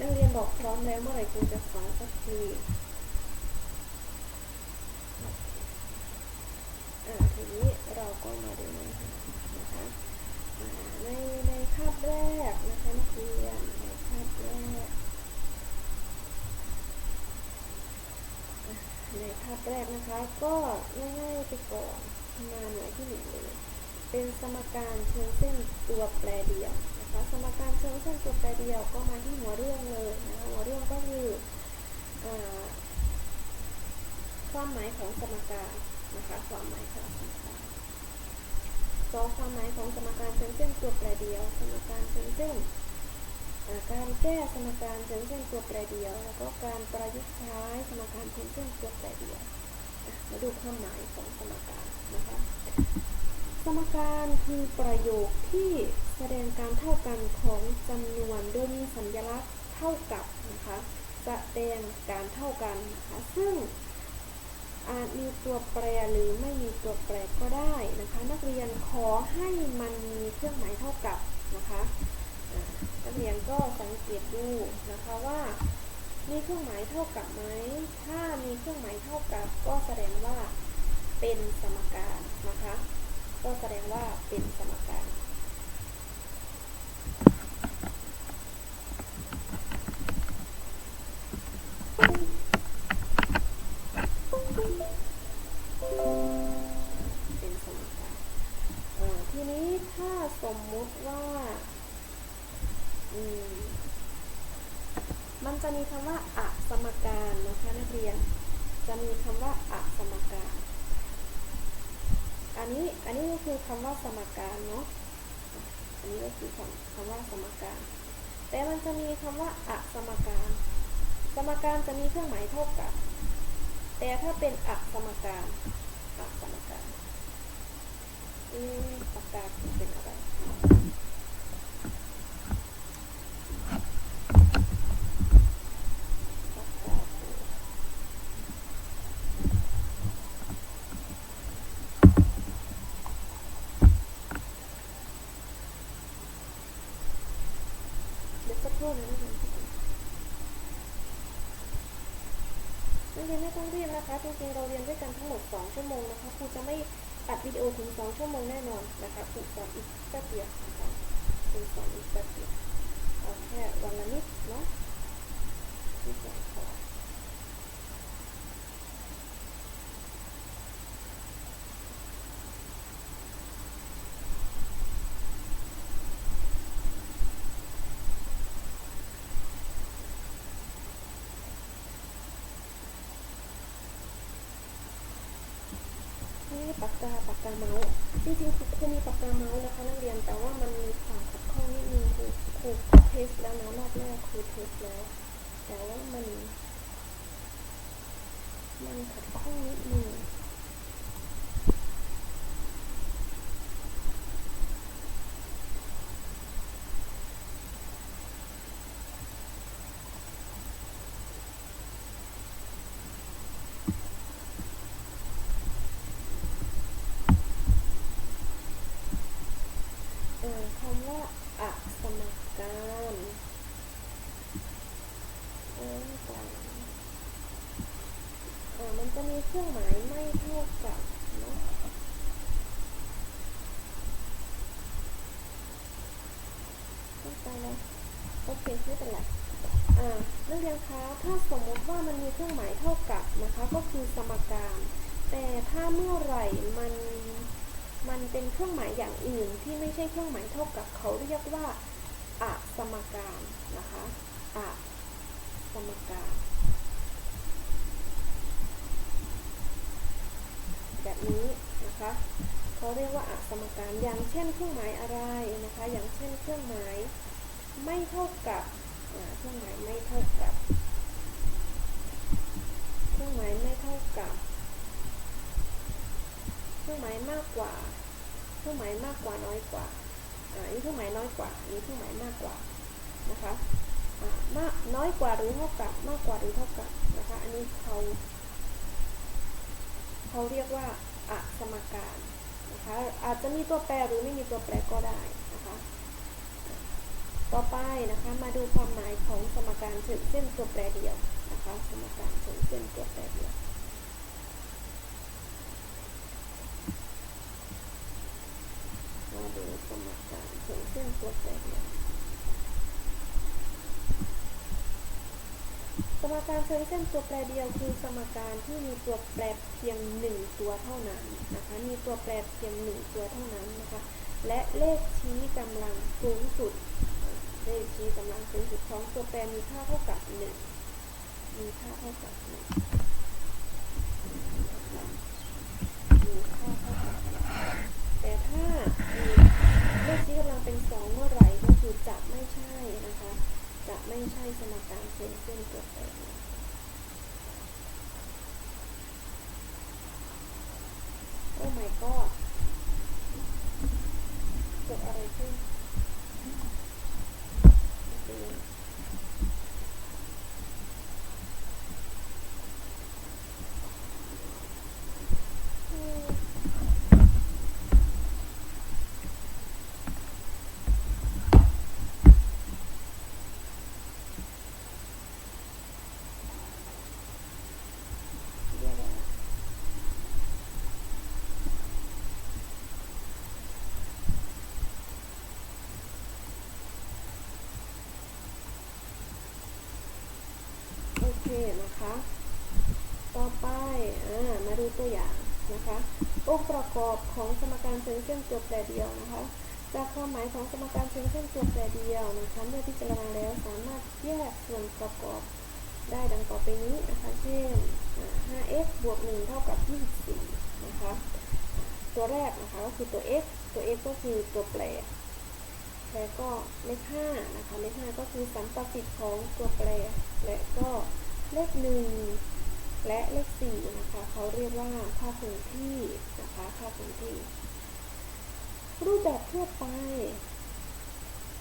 นักเรียนบอกพร้อมแล้วเมื่อไหร่ครูจะสอนสักทีอ่าทีนี้เราก็มาดูนะคะในในคาบแรกนะคะนักเรียนในคาบแรกในคาบแรกนะคะ ก็ง่ายๆไปก่อนมาหน่วยที่หนึ่งเลย เป็นสมการเชิงเส้นตัวแปรเดียว สมการเชิงเส้นตัวแปรเดียวก็มาที่หัวเรื่องเลยนะคะหัวเรื่องก็คืออความหมายของสมการนะคะความหมายของสมการสองความหมายของสมการเชิงเส้นตัวแปรเดียว สมการเชิงเส้นการแก้สมการเชิงเส้นตัวแปรเดียว แล้วก็การประยุกต์ใช้สมการเชิงเส้นตัวแปรเดียวอะมาดูความหมายของสมการนะคะ สมการคือประโยคที่แสดงการเท่ากันของจำนวนโดยมีสัญลักษณ์เท่ากับนะคะแสดงการเท่ากันนะคะซึ่งอาจมีตัวแปรหรือไม่มีตัวแปรก็ได้นะคะ นักเรียนขอให้มันมีเครื่องหมายเท่ากับนะคะนักเรียนก็สังเกตดูนะคะว่า มีเครื่องหมายเท่ากับไหมถ้ามีเครื่องหมายเท่ากับก็แสดงว่าเป็นสมการนะคะ เป็นสมการ เป็นสมการทีนี้ถ้าสมมุติว่ามมันจะมีคำว่าอะสมการนะคะนักเรียน จะมีคำว่าอะสมการ อันนี้อันนี้ก็คือคำว่าสมการเนาะ อันนี้ก็คือคำคำว่าสมการ แต่มันจะมีคำว่าอะสมการ สมการจะมีเครื่องหมายเท่ากับ แต่ถ้าเป็นอะสมการอะสมการเอ๊ะปากกาเป็นอะไร ปากกาเป็น เดี๋ยว สักครู่นะนักเรียนนักเรียนไม่ต้องรีบนะคะ จริงๆเราเรียนด้วยกันทั้งหมด 2 ชั่วโมงนะคะครูจะไม่ตัดวิดีโอถึง 2 ชั่วโมงแน่นอนนะคะครูสอนอีกแป๊บเดียวนะคะครูสอนอีกแป๊บเดียวเอาแค่วันละนิดเนาะนิดหน่อยพอนี่ ปากกาปากกาเมาส์จริงๆครูมีปากกาเมาส์นะคะนักเรียนแต่ว่ามันมีความขัดข้องนิดนึงคือครูเทสแล้วนะรอบแรกครูเทสแล้ว แต่ว่ามัน มันขัดข้องนิดนึง เอ่อคำ ว่าอะสมการเออก่อนเออมันจะมีเครื่องหมายไม่เท่ากับเนาะเข้าใจแล้วโอเคไม่เป็นไรอ่านักเรียนคะถ้าสมมติว่ามันมีเครื่องหมายเท่ากับนะคะ ก็คือสมการ แต่ถ้าเมื่อไหร่มัน มันเป็นเครื่องหมายอย่างอื่นที่ไม่ใช่เครื่องหมายเท่ากับเขาเรียกว่าอะสมการนะคะอะสมการแบบนี้นะคะเขาเรียกว่าอะสมการอย่างเช่นเครื่องหมายอะไรนะคะ อย่างเช่นเครื่องหมายไม่เท่ากับเครื่องหมายไม่เท่ากับ เครื่องหมายไม่เท่ากับ ครื่องหมายมากกว่าเครื่องหมายมากกว่าน้อยกว่าอ่าอันนี้เครื่องหมายน้อยกว่าอันนี้เครื่องหมายมากกว่านะคะอ่ามากน้อยกว่าหรือเท่ากับมากกว่าหรือเท่ากับนะคะอันนี้เขาเขาเรียกว่าอะสมการนะคะอาจจะมีตัวแปรหรือไม่มีตัวแปรก็ได้นะคะ ต่อไปนะคะมาดูความหมายของสมการเชิงเส้นตัวแปรเดียวนะคะสมการเชิงเส้นตัวแปรเดียว มาดูสมการเชิงเส้นตัวแปรเดียวสมการเชิงเส้นตัวแปรเดียวคือสมการที่มีตัวแปรเพียงหนึ่งตัวเท่านั้นนะคะ มีตัวแปรเพียงหนึ่งตัวเท่านั้นนะคะ และเลขชี้กำลังสูงสุด เลขชี้กำลังสูงสุดของตัวแปรมีค่าเท่ากับหนึ่งมีค่าเท่ากับหนึ่งนะคะมีค่าเท่ากับหนึ่งแต่ถ้ามีเลขชี้กำลังเป็นสองเมื่อไหร่ก็คือจะไม่ใช่นะคะ จะไม่ใช่ส มการเชิงเส้นตัวแปรโอ้ my god เกิดอะไรขึ้นดู อืมเรียกอะไรนะโอเคนะคะ ต่อไปอ่ามาดู ตัวอย่างนะคะ องค์ประกอบของสมการเชิงเส้นตัวแปรเดียวนะคะ จากความหมายของสมการเชิงเส้นตัวแปรเดียวนะคะเมื่อพิจารณาแล้วสามารถแยกส่วนประกอบได้ดังต่อไปนี้นะคะ เช่น 5x บวก 1 เท่ากับ 24 นะคะ ตัวแรกนะคะก็คือตัว x ตัว x ก็คือตัวแปร แล้วก็เลข5นะคะ เลข5ก็คือสัมประสิทธิ์ของตัวแปร และก็เลข1 และเลข4นะคะเขาเรียกว่าค่าคงที่นะคะค่าคงที่ รูปแบบทั่วไป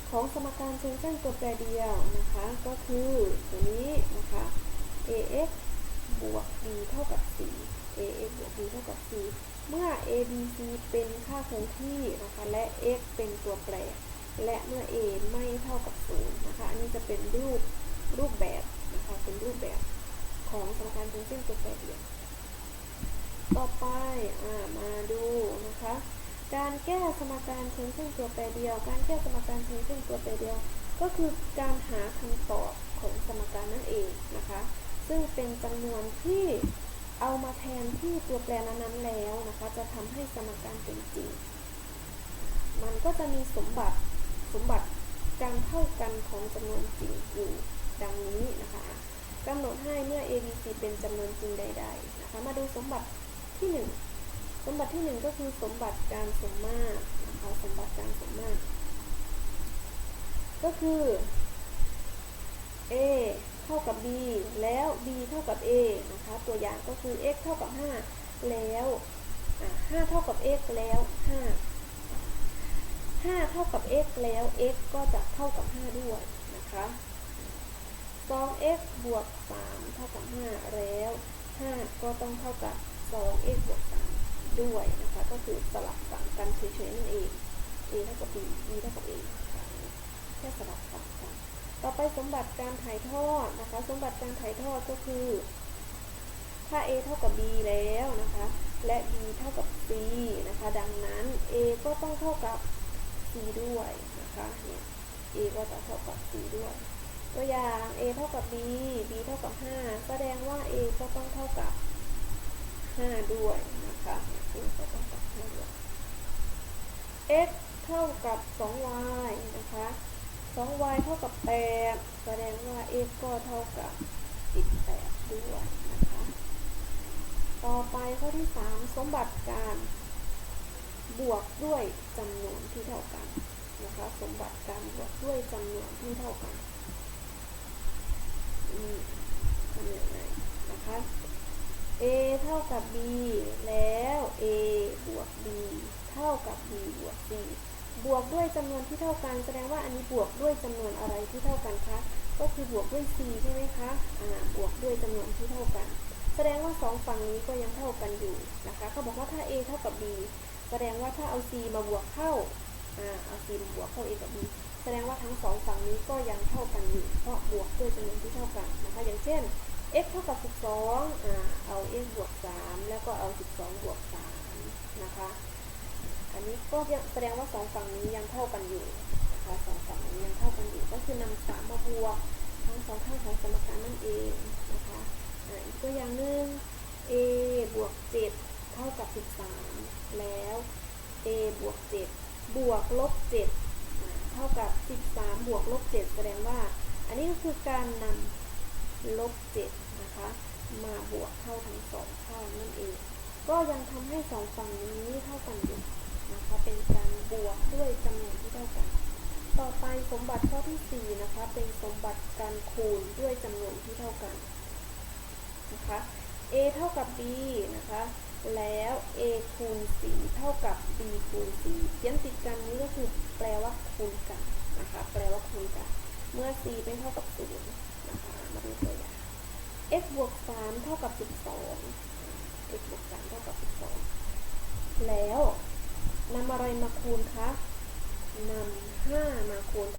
ของสมการเชิงเส้นตัวแปรเดียวนะคะ ก็คือตัวนี้นะคะ ax บวก b เท่ากับ 4 ax บวก b เท่ากับ 4 เมื่อ a b c เป็นค่าคงที่นะคะ และ x เป็นตัวแปร และเมื่อ a ไม่เท่ากับ 0 นะคะ อันนี้จะเป็นรูปรูปแบบนะคะ เป็นรูปแบบ ของสมการเชิงเส้นตัวแปรเดียวต่อไปอ่ามาดูนะคะ การแก้สมการเชิงเส้นตัวแปรเดียว การแก้สมการเชิงเส้นตัวแปรเดียว ก็คือการหาคำตอบของสมการนั่นเองนะคะ ซึ่งเป็นจำนวนที่เอามาแทนที่ตัวแปรนั้นๆแล้วนะคะ จะทำให้สมการเป็นจริง มันก็จะมีสมบัติสมบัติการเท่ากันของจำนวนจริงอยู่ดังนี้นะคะ กำหนดให้เมื่อ a b c เป็นจำนวนจริงใดๆนะคะมาดูสมบัติที่หนึ่งสมบัติที่หนึ่งก็คือสมบัติการสมมาตรนะคะสมบัติการสมมาตรก็คือ a เท่ากับ b แล้ว b เท่ากับ a นะคะตัวอย่างก็คือ x เท่ากับ 5 แล้ว5เท่ากับ x แล้ว 5 5 เท่ากับ x แล้ว x ก็จะเท่ากับ 5 ด้วยนะคะ 2x บวก 3 เท่ากับ 5 แล้ว 5 ก็ต้องเท่ากับ 2x บวก 3 ด้วยนะคะ ก็คือสลับฝั่งกันเฉยๆนั่นเอง a เท่ากับ b b เท่ากับ a แค่สลับฝั่งกัน ต่อไปสมบัติการถ่ายทอดนะคะ สมบัติการถ่ายทอดก็คือ ถ้า a เท่ากับ b แล้วนะคะ และ b เท่ากับ c นะคะ ดังนั้น a ก็ต้องเท่ากับ c ด้วยนะคะเนี่ย a ก็จะเท่ากับ c ด้วย ตัวอย่าง a เท่ากับ b b เท่ากับ 5 แสดงว่า a ก็ต้องเท่ากับ 5 ด้วยนะคะ a ก็ต้องเท่ากับ5ด้วย x เท่ากับ 2y นะคะ 2y เท่ากับ 8 แสดงว่า x ก็เท่ากับ 18 ด้วยนะคะ ต่อไปข้อที่ 3 สมบัติการบวกด้วยจำนวนที่เท่ากันนะคะ สมบัติการบวกด้วยจำนวนที่เท่ากัน ทำอยังไงนะคะ a เท่ากับ b แล้ว a บวก b เท่ากับ b บวก c บวกด้วยจำนวนที่เท่ากัน แสดงว่าอันนี้บวกด้วยจำนวนอะไรที่เท่ากันคะ ก็คือบวกด้วย c ใช่ไหมคะ อ่า บวกด้วยจำนวนที่เท่ากัน แสดงว่าสองฝั่งนี้ก็ยังเท่ากันอยู่นะคะ เขาบอกว่าถ้า a เท่ากับ b แสดงว่าถ้าเอา c มาบวกเข้า อ่า เอา c มาบวกเข้า a กับ b แสดงว่าทั้งสองฝั่งนี้ก็ยังเท่ากันอยู่เพราะบวกด้วยจำนวนที่เท่ากันนะคะอย่างเช่น x เท่ากับ 12อ่าเอา x บวก 3 แล้วก็เอา 12 บวก 3 นะคะ อันนี้ก็ยังแสดงว่าสองฝั่งนี้ยังเท่ากันอยู่นะคะสองฝั่งนี้ยังเท่ากันอยู่ ก็คือนำสามมาบวกทั้งสองข้างของสมการนั่นเองนะคะอ่าอีกตัวอย่างหนึ่ง a บวก 7 เท่ากับ 13 แล้ว a บวก 7 บวกลบ 7 เท่ากับ 13 บวกลบ 7 แสดงว่า อันนี้ก็คือการนำลบ 7 นะคะ มาบวกเข้าทั้งสองข้างนั่นเอง ก็ยังทำให้สองฝั่งนี้เท่ากันอยู่นะคะ เป็นการบวกด้วยจำนวนที่เท่ากัน ต่อไปสมบัติข้อที่ 4 นะคะ เป็นสมบัติการคูณด้วยจำนวนที่เท่ากันนะคะ a เท่ากับ b นะคะ แล้ว a คูณ c ท่ากับ b คูณ c เขียนติดกันนี้ก็คือแปลว่าคูณกันนะคะแปลว่าคูณกันเมื่อ c เป็นเท่ากับ0นะคะมาดูตัวอย่าง x บวก3เท่ากับ 12 x บวก3เท่ากับ 12 แล้วนำอะไรมาคูณคะนำ5มาคูณ